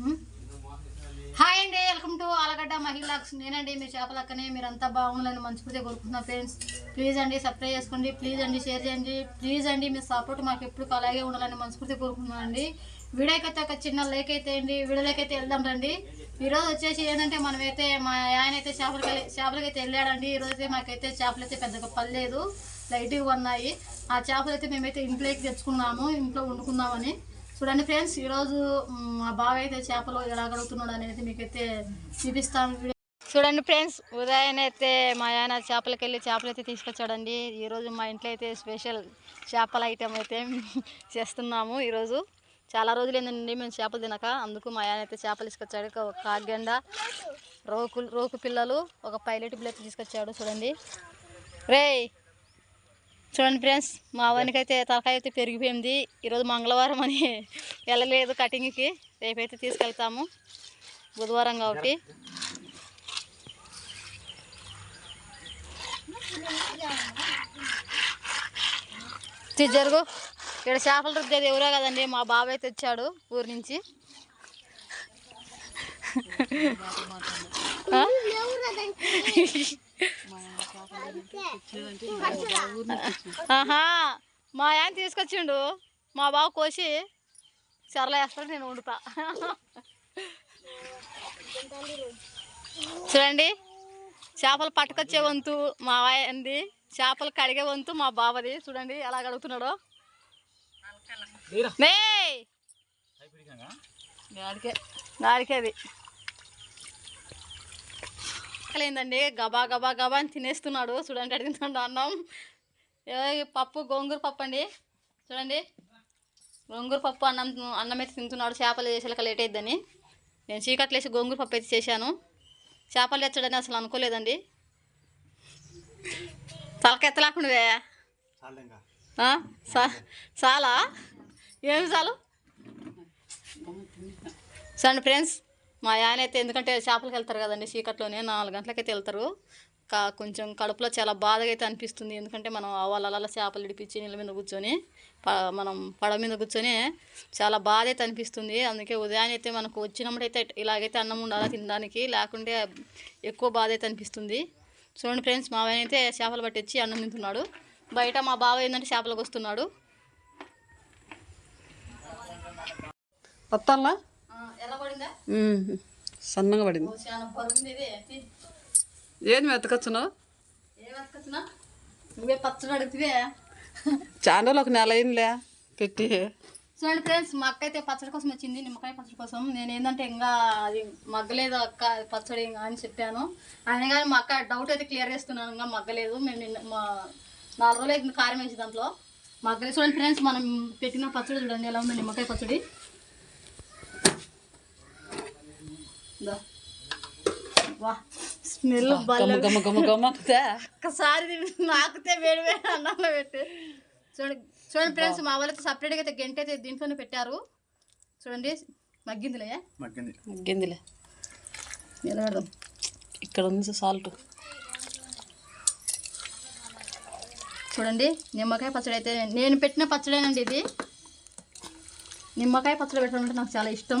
Hmm? Hi అండి welcome to Allagadda మహిళాక్స్. నేనండి మీ చేపలక్కనే మీరంతా బాగుండాలని మంచిపోతే కోరుకుంటున్నా ఫ్రెండ్స్ ప్లీజ్ అండి సబ్స్క్రైబ్ చేసుకోండి. ప్లీజ్ అండి షేర్ చేయండి. ప్లీజ్ అండి మీ సపోర్ట్ మాకు ఎప్పుడు అలాగే ఉండాలని మనస్ఫూర్తి కోరుకుంటున్నాను అండి వీడియోకి అయితే ఒక చిన్న లేక్ అయితే అండి. వీడియోలోకి అయితే వెళ్దాం రండి. ఈరోజు వచ్చేసి ఏంటంటే మనమైతే మా ఆయన అయితే చేపలకి చేపలకి అయితే వెళ్ళాడండి. ఈరోజు అయితే మాకైతే చేపలు అయితే పెద్దగా పర్లేదు లైట్గా ఉన్నాయి. ఆ చేపలు అయితే మేమైతే ఇంట్లోకి తెచ్చుకున్నాము. ఇంట్లో వండుకుందామని. చూడండి ఫ్రెండ్స్ ఈరోజు మా బావ అయితే చేపలు ఎలా కడుగుతున్నాడు అనేది మీకైతే చూపిస్తాను చూడండి ఫ్రెండ్స్ ఉదయం అయితే మా ఆయన చేపలకి వెళ్ళి చేపలు అయితే తీసుకొచ్చాడండి ఈరోజు మా ఇంట్లో అయితే స్పెషల్ చేపల ఐటెం అయితే చేస్తున్నాము ఈరోజు. చాలా రోజులు ఏంటండి మేము చేపలు తినక. అందుకు మా ఆయన అయితే చేపలు తీసుకొచ్చాడు. ఒక కాగెండ రోకు రోకు పిల్లలు ఒక పైలట్ పిల్ల అయితే తీసుకొచ్చాడు చూడండి. రేయ్ చూడండి ఫ్రెండ్స్ మా వానికి అయితే తలకాయ అయితే పెరిగిపోయింది. ఈరోజు మంగళవారం అని వెళ్ళలేదు కటింగ్కి. రేపైతే తీసుకెళ్తాము బుధవారం కాబట్టి. జరుగు. ఇక్కడ చేపలు రుద్దేది ఎవరో కదండి మా బాబాయ్ తెచ్చాడు ఊరి నుంచి? ఆహా మా ఆయన తీసుకొచ్చిండు. మా బావ కోసి చెరలో వేస్తాడు నేను వండుతా. చూడండి చేపలు పట్టుకొచ్చే వంతు మా ఆయనది చేపలు కడిగే వంతు మా బావది. చూడండి ఎలా కడుగుతున్నాడో. మేయ్! గాడికే ఏందండి గబా గబా గబా అని తినేస్తున్నాడు. చూడండి అడుగుతున్నాడు అన్నం. పప్పు గోంగూర పప్పు అండి. చూడండి. గోంగూర పప్పు అన్నం అన్నం అయితే తింటున్నాడు. చేపలు చేసేలాక లేట్ అయిద్దని. నేను చీకట్లు వేసి గోంగూర పప్పు అయితే చేశాను. చేపలు తెచ్చడని అసలు అనుకోలేదండి. తలకెత్తలేకుండా చాలా ఏమి చాలు సరే ఫ్రెండ్స్. మా ఆయన అయితే ఎందుకంటే చేపలకి వెళ్తారు కదండి చీకట్లోనే నాలుగు గంటలకైతే వెళ్తారు. కా కొంచెం కడుపులో చాలా బాధగా అయితే అనిపిస్తుంది. ఎందుకంటే మనం వాళ్ళ అలా చేపలు ఇడిపించి నీళ్ళ మీద కూర్చొని ప మనం పడ మీద కూర్చొని చాలా బాధ అయితే అనిపిస్తుంది. అందుకే ఉదయాన్నే అయితే మనకు వచ్చినప్పుడైతే ఇలాగైతే అన్నం ఉండాలా తినడానికి లేకుంటే ఎక్కువ బాధ అయితే అనిపిస్తుంది. చూడండి ఫ్రెండ్స్ మా ఆయన అయితే చేపలు పట్టించి అన్నం తింటున్నాడు. బయట మా బావ ఏంటంటే చేపలకు వస్తున్నాడు. వస్తాలా సన్నగా పడింది. చాలా ఏం ఎత్తుకొచ్చినా నువ్వే పచ్చడి అడుగుతువే. ఛానల్ ఒక నెల అయిందిలే పెట్టి. చూడండి ఫ్రెండ్స్ మా అక్క అయితే పచ్చడి కోసం వచ్చింది నిమ్మకాయ పచ్చడి కోసం. నేను ఏంటంటే ఇంకా అది మగ్గలేదు అక్క పచ్చడి ఇంకా అని చెప్పాను. ఆయన కానీ మా అక్క డౌట్ అయితే క్లియర్ చేస్తున్నాను ఇంకా మగ్గలేదు. మేము నిన్న మా నాలుగు రోజులు అయితే కారం వేసి దాంట్లో. మగ్గలేదు. చూడండి ఫ్రెండ్స్ మనం పెట్టిన పచ్చడి చూడండి ఎలా ఉందో నిమ్మకాయ పచ్చడి. స్మెల్ ఒక్కసారి నాకుతే వేడి వేడి అన్నంలో పెట్టి. చూడండి చూడండి ఫ్రెండ్స్ మా వాళ్ళకి సపరేట్గా అయితే గంట అయితే దీంట్లోనే పెట్టారు. చూడండి మగ్గిందిలే. మగ్గిందిలే. నిలబెడదాం. ఇక్కడ ఉంది సాల్ట్. చూడండి నిమ్మకాయ పచ్చడి అయితే నేను పెట్టిన పచ్చడేనండి ఇది. నిమ్మకాయ పచ్చడి పెట్టడం అంటే నాకు చాలా ఇష్టం.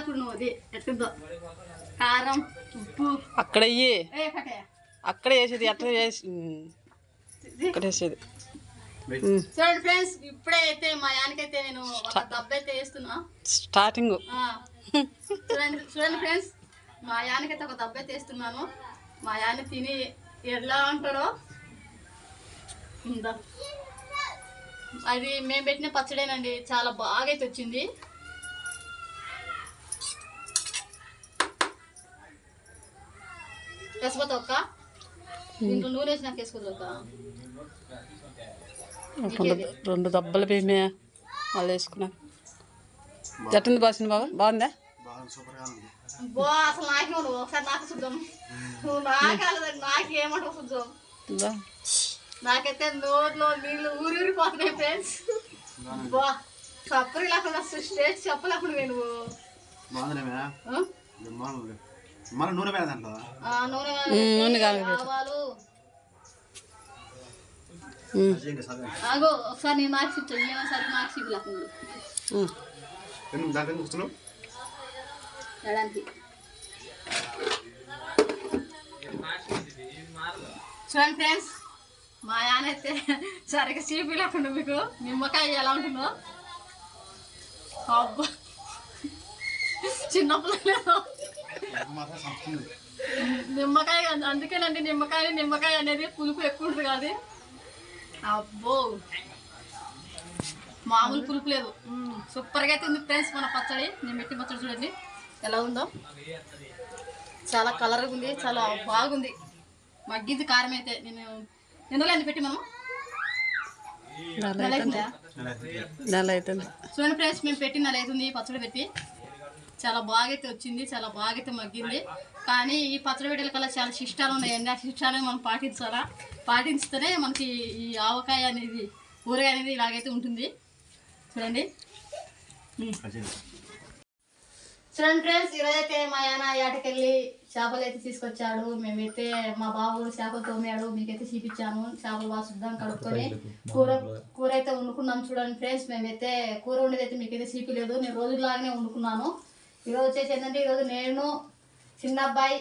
ఇప్పుడు నువ్వు అది. ఎట్టుందో? కారం ఉప్పు. అక్కడ అక్కడ వేసేది ఎట్లా చేసి ఇక్కడ వేసేది. చూడండి ఫ్రెండ్స్ ఇప్పుడే అయితే మా యానికైతే నేను ఒక దెబ్బ అయితే వేస్తున్నా. స్టార్టింగ్. ఆ, చూడండి చూడండి ఫ్రెండ్స్ మా యానికైతే ఒక దెబ్బ అయితే వేస్తున్నాను. మా యాని తిని ఎలా ఉంటాడో. ఇందా అది మేము పెట్టిన పచ్చడేనండి చాలా బాగా అయితే వచ్చింది. వేసుకోతా ఒక్క దీంట్లో నూనె వేసి నాకు వేసుకోదు ఒక్క రెండు దెబ్బలు పేమే మళ్ళీ వేసుకున్నా. జట్టుంది బాసింది బాబా బాగుందా? బో అసలు నాకే ఉండవు. ఒకసారి నాకు చూద్దాం. నువ్వు నాకాలదండి నాకేమంటావు చూద్దాం? నాకైతే నోట్లో నీళ్ళు ఊరి ఊరిపోతున్నాయి ఫ్రెండ్స్ బా చప్పరి లేకుండా స్టేజ్ చెప్పలేకుండా? బాగుంది మన నూనె దాంట్లో? ఆ నూనె నూనె ఆవాలు. ఆగో ఒకసారి నేను దాంట్లో కూర్చున్నావు ఎడానికి చూడండి ఫ్రెండ్స్ మా ఆయన అయితే సరిగ్గా చీపి లేకుండా మీకు నిమ్మకాయ ఎలా ఉంటుందో అబ్బా. సంపుతుంది నిమ్మకాయ అందుకేనండి నిమ్మకాయ నిమ్మకాయ అనేది పులుపు ఎక్కువ ఉంటుంది కాదు అబ్బో. మామూలు పులుపు లేదు. సూపర్గా అయితే ఉంది ఫ్రెండ్స్ మన పచ్చడి. నేను పెట్టి పచ్చడి చూడండి. ఎలా ఉందో. చాలా కలర్గా ఉంది చాలా బాగుంది. మగ్గింది కారం అయితే. నేను ఎందులో పెట్టి మనం చూడండి ఫ్రెండ్స్ మేము పెట్టి నెల అవుతుంది పచ్చడి పెట్టి. చాలా బాగా అయితే వచ్చింది చాలా బాగా అయితే మగ్గింది. కానీ ఈ పచ్చడి కల్లా చాలా శిష్టాలు ఉన్నాయండి. ఆ శిష్టాలను మనం పాటించాలా? పాటించితేనే మనకి ఈ ఆవకాయ అనేది ఊరగాయ అనేది ఇలాగైతే ఉంటుంది. చూడండి. చూడండి ఫ్రెండ్స్ ఈరోజైతే మా ఆయన ఏటకెళ్ళి చేపలు అయితే తీసుకొచ్చాడు. మేమైతే మా బాబు చేపలు తోమాడు మీకైతే చూపించాను. చేపలు బాగా శుద్ధం కడుక్కొని కూర కూర అయితే వండుకున్నాం చూడండి ఫ్రెండ్స్. మేమైతే కూర వండేది అయితే మీకైతే చూపించలేదు. నేను రోజులాగానే వండుకున్నాను. ఈరోజు వచ్చేసి ఏంటంటే ఈరోజు నేను చిన్న అబ్బాయి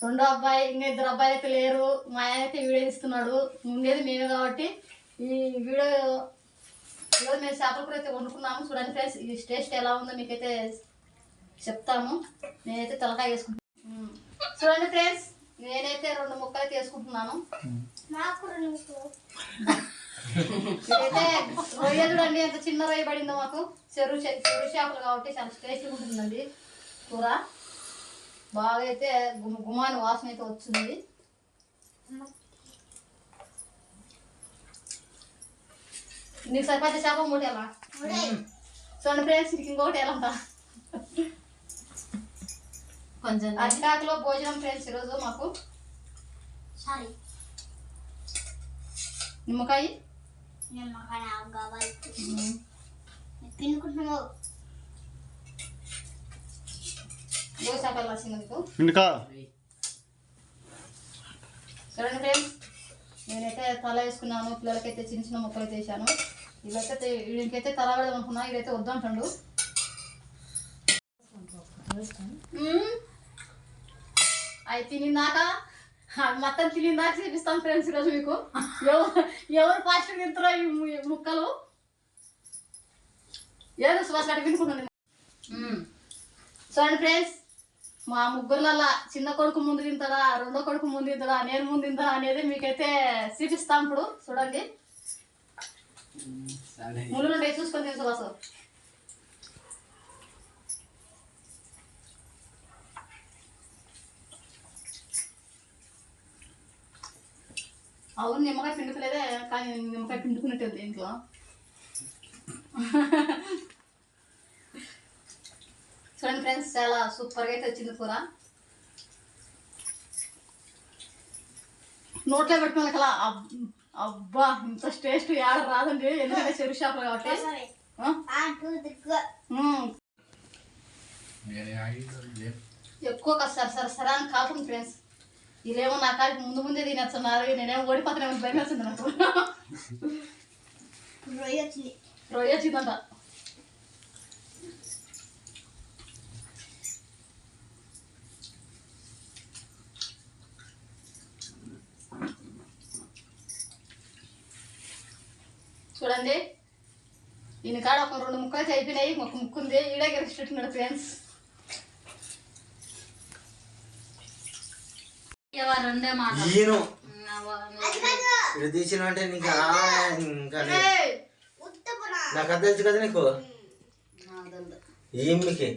రెండో అబ్బాయి ఇంకా ఇద్దరు అబ్బాయిలు అయితే లేరు. మా ఆయన అయితే వీడియో తీస్తున్నాడు. ఉండేది మేమే కాబట్టి ఈ వీడియో ఈరోజు మేము చేపల కూర అయితే వండుకున్నాము. చూడండి ఫ్రెండ్స్ ఈ టేస్ట్ ఎలా ఉందో మీకైతే చెప్తాము నేనైతే తలకాయ వేసుకుంటాను చూడండి ఫ్రెండ్స్ నేనైతే రెండు ముక్కలు అయితే వేసుకుంటున్నాను ఇదైతే రొయ్య చూడండి ఎంత చిన్న రొయ్య పడిందో మాకు. చెరువు చే- చెరువు చేపలు కాబట్టి చాలా టేస్ట్గా ఉంటుందండి. కూర బాగా అయితే గుమ గుమాని వాసన అయితే వచ్చింది నీకు సరిపోతే చేప మూడు ఎలా? చూడండి ఫ్రెండ్స్ నీకు ఇంకొకటి ఎలా? కొంచెం అరిటాకులో భోజనం ఫ్రెండ్స్ ఈరోజు మాకు. సారీ. నిమ్మకాయ నాకు కావాలి తినుకుంటున్నావు ఇంకా చూడండి ఫ్రెండ్స్ నేనైతే తల వేసుకున్నాను పిల్లలకైతే చిన్న చిన్న ముక్కలు అయితే వేసాను ఇదైతే వీడికైతే తల పెడదాం అనుకున్నా ఇదైతే వద్దంటాడు మ్మ్. అవి తినిందాక? మొత్తం తినిందాక చూపిస్తాను ఫ్రెండ్స్ ఈరోజు మీకు. ఎవరు ఎవరు ఫాస్ట్ తింటారో ఈ ముక్కలు? ఏదో సువాస అడిగి వినుకున్నాను చూడండి ఫ్రెండ్స్ మా ముగ్గురులలో చిన్న కొడుకు ముందు తింటాడా రెండో కొడుకు ముందు తింటాడా నేను ముందు తింటాడా అనేది మీకైతే చూపిస్తాం ఇప్పుడు. చూడండి. ముళ్ళు చూసుకొని తిని అవును నిమ్మకాయ పిండుకోలేదే కానీ నిమ్మకాయ పిండుకున్నట్టు ఉంది ఇంట్లో. చూడండి ఫ్రెండ్స్ చాలా సూపర్గా అయితే వచ్చింది కూర. నోట్లో పెట్టుకున్న కల అబ్బా ఇంత టేస్ట్ ఏడ రాదండి ఎందుకంటే చెరువు షాపులు కాబట్టి. ఎక్కువ కాదు సర కాకుండా ఫ్రెండ్స్. వీళ్ళేమో నా కాడికి ముందు ముందే తినేస్తున్నారు నేనేమో ఓడిపోతానేమో భయం వేస్తుంది నాకు. రొయ్య వచ్చింది. రొయ్య వచ్చిందంట. చూడండి ఈయన కాడ ఒక రెండు ముక్కలు అయిపోయినాయి ఒక ముక్కు ఉంది ఈడే గెలిచినట్టున్నాడు ఫ్రెండ్స్ ఎవరు రెండే మాట ఈయను. తీసిన అంటే నీకు ఇంకా. నాకు అది తెలుసు కదా నీకు? ఏమికి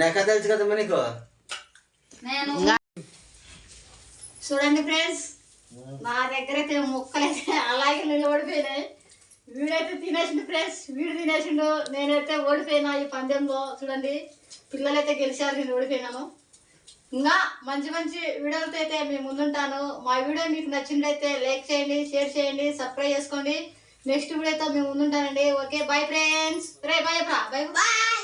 నాకు అది తెలుసు కదమ్మా నీకు? నేను చూడండి ఫ్రెండ్స్ నా దగ్గర అయితే ముక్కలు అయితే అలాగే నిలబడిపోయినాయి వీడైతే తినేసిండు ఫ్రెండ్స్ వీడు తినేసిండు నేనైతే ఓడిపోయినా ఈ పందెంలో. చూడండి పిల్లలైతే గెలిచారు నేను ఓడిపోయినాను. ఇంకా మంచి మంచి వీడియోలతో అయితే మేము ముందుంటాను. మా వీడియో మీకు నచ్చినట్లయితే లైక్ చేయండి షేర్ చేయండి సబ్స్క్రైబ్ చేసుకోండి. నెక్స్ట్ వీడియోతో మేము ముందుంటానండి. Okay bye friends. రే బాయ్ బాయ్ బాయ్.